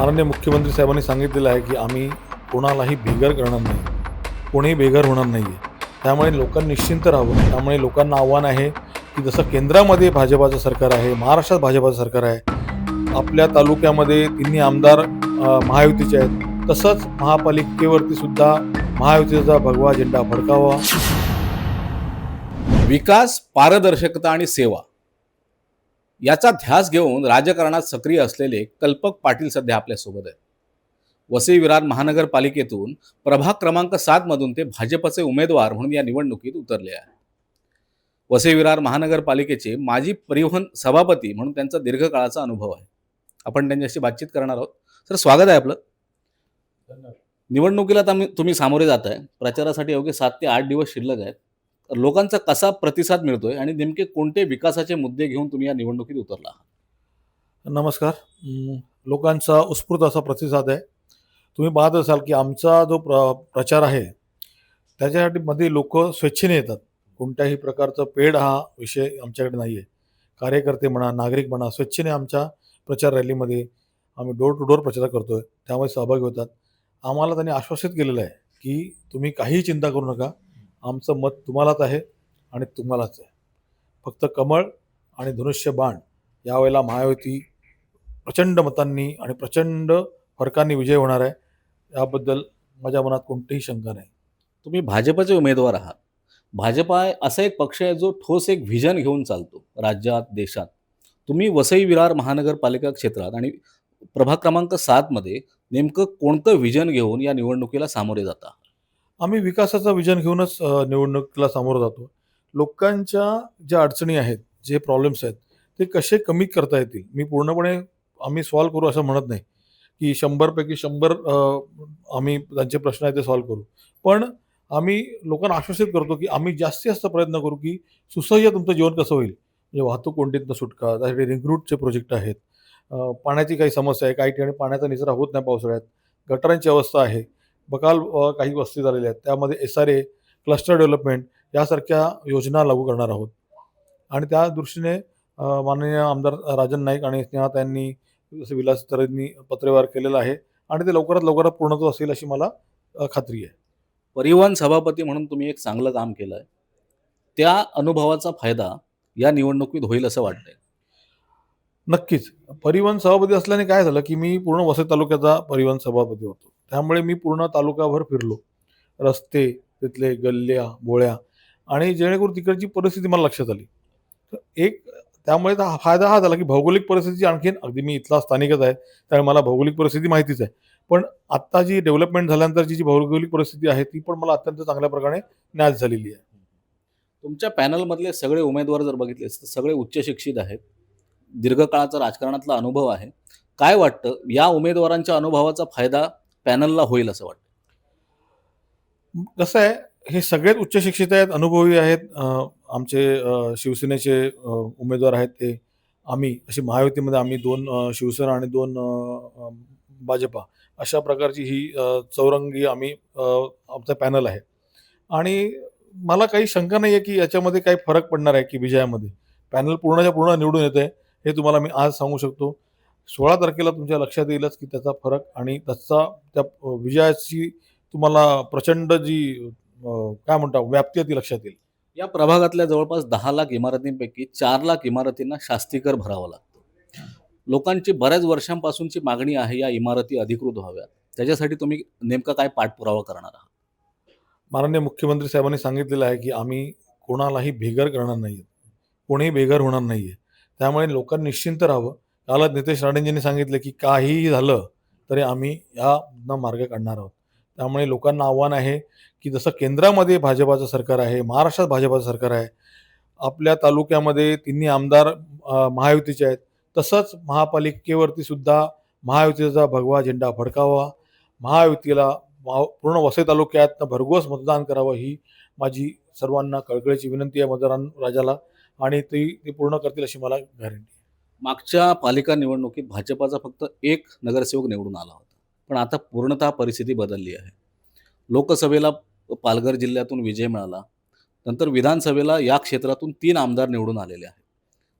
माननीय मुख्यमंत्री साहेबांनी सांगितलेलं आहे की आम्ही कोणालाही बेघर करणार नाही. कोणीही बेघर होणार नाही आहे त्यामुळे लोकांनी निश्चिंत राहावं. त्यामुळे लोकांना आव्हान आहे की जसं केंद्रामध्ये भाजपाचं सरकार आहे महाराष्ट्रात भाजपाचं सरकार आहे आपल्या तालुक्यामध्ये तिन्ही आमदार महायुतीचे आहेत तसंच महापालिकेवरती सुद्धा महायुतीचा भगवा झेंडा फडकावा. विकास पारदर्शकता आणि सेवा. याचा ध्यास घेऊन राजकारणात सक्रिय असलेले कल्पक पाटील सध्या आपल्यासोबत आहेत. वसई विरार महानगरपालिकेतून प्रभाग क्रमांक सात मधून ते भाजपचे उमेदवार म्हणून या निवडणुकीत उतरले आहे वसई विरार महानगरपालिकेचे माजी परिवहन सभापती म्हणून त्यांचा दीर्घकाळाचा अनुभव आहे. आपण त्यांच्याशी बातचीत करणार आहोत. सर स्वागत आहे आपलं. निवडणुकीला तुम्ही तुम्ही सामोरे जात आहे प्रचारासाठी अवघे सात ते आठ दिवस शिल्लक आहेत. तर लोकांचा कसा प्रतिसाद मिळतोय आणि नेमके कोणते विकासाचे मुद्दे घेऊन तुम्ही या निवडणुकीत उतरला? आहात नमस्कार लोकांचा उत्स्फूर्त असा प्रतिसाद आहे. तुम्ही पाहत असाल की आमचा जो प्र प्रचार आहे त्याच्यासाठी मध्ये लोक स्वेच्छेने येतात. कोणत्याही प्रकारचा पेड हा विषय आमच्याकडे नाही आहे कार्यकर्ते म्हणा नागरिक म्हणा स्वेच्छेने आमच्या प्रचार रॅलीमध्ये आम्ही डोर टू डोर प्रचार करतो आहे त्यामुळे सहभागी होतात. आम्हाला त्यांनी आश्वासित केलेलं आहे की तुम्ही काहीही चिंता करू नका. आमचं मत तुम्हालाच आहे आणि तुम्हालाच आहे. फक्त कमळ आणि धनुष्य बाण यावेळेला महायुती प्रचंड मतांनी आणि प्रचंड फरकांनी विजय होणार आहे. याबद्दल माझ्या मनात कोणतीही शंका नाही. तुम्ही भाजपचे उमेदवार आहात. भाजप आहे असा एक पक्ष आहे जो ठोस एक व्हिजन घेऊन चालतो राज्यात देशात. तुम्ही वसई विरार महानगरपालिका क्षेत्रात आणि प्रभाग क्रमांक सातमध्ये नेमकं कोणतं व्हिजन घेऊन या निवडणुकीला सामोरे जाता? आम्ही विकासाचा विजन घेऊनच निवडणुकीला सामोरं जातो. लोकांच्या ज्या अडचणी आहेत जे प्रॉब्लेम्स आहेत ते कसे कमी करता येतील? मी पूर्णपणे आम्ही सॉल्व करू असं म्हणत नाही की शंभरपैकी शंभर आम्ही त्यांचे प्रश्न आहेत ते सॉल्व करू. पण आम्ही लोकांना आश्वासित करतो की आम्ही जास्तीत जास्त प्रयत्न करू की सुसह्य तुमचं जीवन कसं होईल? म्हणजे वाहतूक कोंडीतनं सुटका त्यासाठी रिंगरूटचे प्रोजेक्ट आहेत. पाण्याची काही समस्या आहे काही ठिकाणी पाण्याचा निचरा होत नाही पावसाळ्यात. गटारांची अवस्था आहे. बकाल काही वस्ती झालेल्या आहेत. त्यामध्ये S R A cluster development यासारख्या योजना लागू करणार आहोत. आणि त्या दृष्टीने माननीय आमदार राजन नाईक आणि स्नेहाताईंनी जसं विलास तरेंनी पत्रव्यवहार केलेला आहे आणि ते लवकरात लवकरात पूर्णत्व असेल अशी मला खात्री आहे. परिवहन सभापती म्हणून तुम्ही एक चांगलं काम केलं आहे त्या अनुभवाचा फायदा या निवडणुकीत होईल असं वाटतंय. नक्कीच. परिवहन सभापती असल्याने काय झालं की मी पूर्ण वसई तालुक्याचा परिवहन सभापती होतो. त्यामुळे मी पूर्ण तालुकाभर फिरलो. रस्ते तिथले गल्ल्या बोळ्या आणि जेणेकरून तिकडची परिस्थिती मला लक्षात आली. तर एक त्यामुळे हा फायदा हा झाला की भौगोलिक परिस्थिती आणखीन अगदी मी इथला स्थानिकच आहे त्यामुळे मला भौगोलिक परिस्थिती माहितीच आहे. पण आत्ता जी डेव्हलपमेंट झाल्यानंतरची जी भौगोलिक परिस्थिती आहे ती पण मला अत्यंत चांगल्या प्रकारे न्यास झालेली आहे. तुमच्या पॅनलमधले सगळे उमेदवार जर बघितले तर सगळे उच्च शिक्षित आहेत. दीर्घकाळाचा राजकारणातला अनुभव आहे. काय वाटतं? या उमेदवारांच्या अनुभवाचा फायदा पॅनलला होईल असं वाटतं. कसं आहे हे सगळेच उच्च शिक्षित आहेत अनुभवी आहेत आमचे शिवसेनेचे उमेदवार आहेत ते. आम्ही अशी महायुतीमध्ये आम्ही दोन शिवसेना आणि दोन भाजपा अशा प्रकारची ही चौरंगी आम्ही आमचं आमचा पॅनल आहे. आणि मला काही शंका नाही आहे की याच्यामध्ये काही फरक पडणार आहे की विजयामध्ये. पॅनल पूर्णच्या पूर्ण निवडून येते हे तुम्हाला मी आज सांगू शकतो. सोळा तारखेला तुमच्या लक्षात येईलच की त्याचा फरक आणि त्याचा त्या विजयाची तुम्हाला प्रचंड जी काय म्हणता व्याप्ती ती लक्षात येईल. या प्रभागातल्या जवळपास दहा लाख इमारतींपैकी चार लाख इमारतींना शास्तीकर भरावा लागतो. लोकांची बऱ्याच वर्षांपासूनची मागणी आहे या इमारती अधिकृत व्हाव्यात. त्याच्यासाठी तुम्ही नेमका काय पाठपुरावा करणार आहात? माननीय मुख्यमंत्री साहेबांनी सांगितलेलं आहे की आम्ही कोणालाही बेघर करणार नाही कोणीही बेघर होणार नाही आहे त्यामुळे लोकांनी निश्चिंत राहावं. कालच नितेश राणेंजींनी सांगितलं की काहीही झालं तरी आम्ही या मार्ग काढणार आहोत. त्यामुळे लोकांना आव्हान आहे की जसं केंद्रामध्ये भाजपाचं सरकार आहे महाराष्ट्रात भाजपाचं सरकार आहे आपल्या तालुक्यामध्ये तिन्ही आमदार महायुतीचे आहेत तसंच महापालिकेवरती सुद्धा महायुतीचा भगवा झेंडा फडकावा महायुतीला पूर्ण वसई तालुक्यात भरघोस मतदान करावं ही माझी सर्वांना कळकळीची विनंती आहे मतदारां राजाला आणि ती ती पूर्ण करतील अशी मला गॅरंटी मागच्या पालिका निवडणुकीत भाजपाचा फक्त एक नगरसेवक निवडून आला होता. पण आता पूर्णतः परिस्थिती बदलली आहे. लोकसभेला पालघर जिल्ह्यातून विजय मिळाला. नंतर विधानसभेला या क्षेत्रातून तीन आमदार निवडून आलेले आहेत.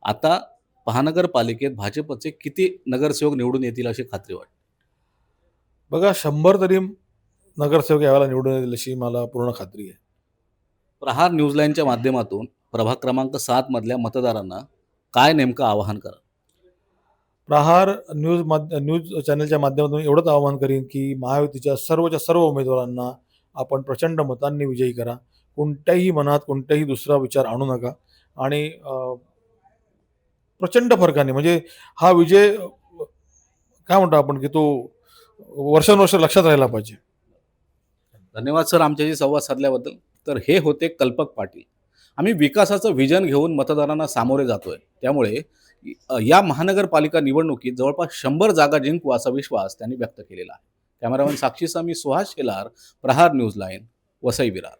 आता महानगरपालिकेत भाजपचे किती नगरसेवक निवडून येतील अशी खात्री वाटते? बघा शंभर तरी नगरसेवक यावेळेला निवडून येतील अशी मला पूर्ण खात्री आहे. प्रहार न्यूजलाईनच्या माध्यमातून प्रभाग क्रमांक सात मधल्या मतदारांना काय नेमकं आवाहन करा प्रहार न्यूज माध्य न्यूज चॅनलच्या माध्यमातून एवढंच आवाहन करीन की महायुतीच्या सर्वच्या सर्व उमेदवारांना आपण प्रचंड मतांनी विजयी करा. कोणत्याही मनात कोणताही दुसरा विचार आणू नका. आणि प्रचंड फरकाने म्हणजे हा विजय काय म्हणतो आपण की तो वर्षानुवर्ष लक्षात राहिला पाहिजे. धन्यवाद सर आमच्याशी संवाद साधल्याबद्दल. तर हे होते कल्पक पाटील. आम्ही विकासाचं व्हिजन घेऊन मतदारांना सामोरे जातोय. त्यामुळे या महानगरपालिका निवडणुकीत जवळपास शंभर जागा जिंकू असा विश्वास त्यांनी व्यक्त केलेला आहे. कॅमेरामॅन साक्षीचा मी सुहास शेलार प्रहार न्यूज लाईन वसई विरार.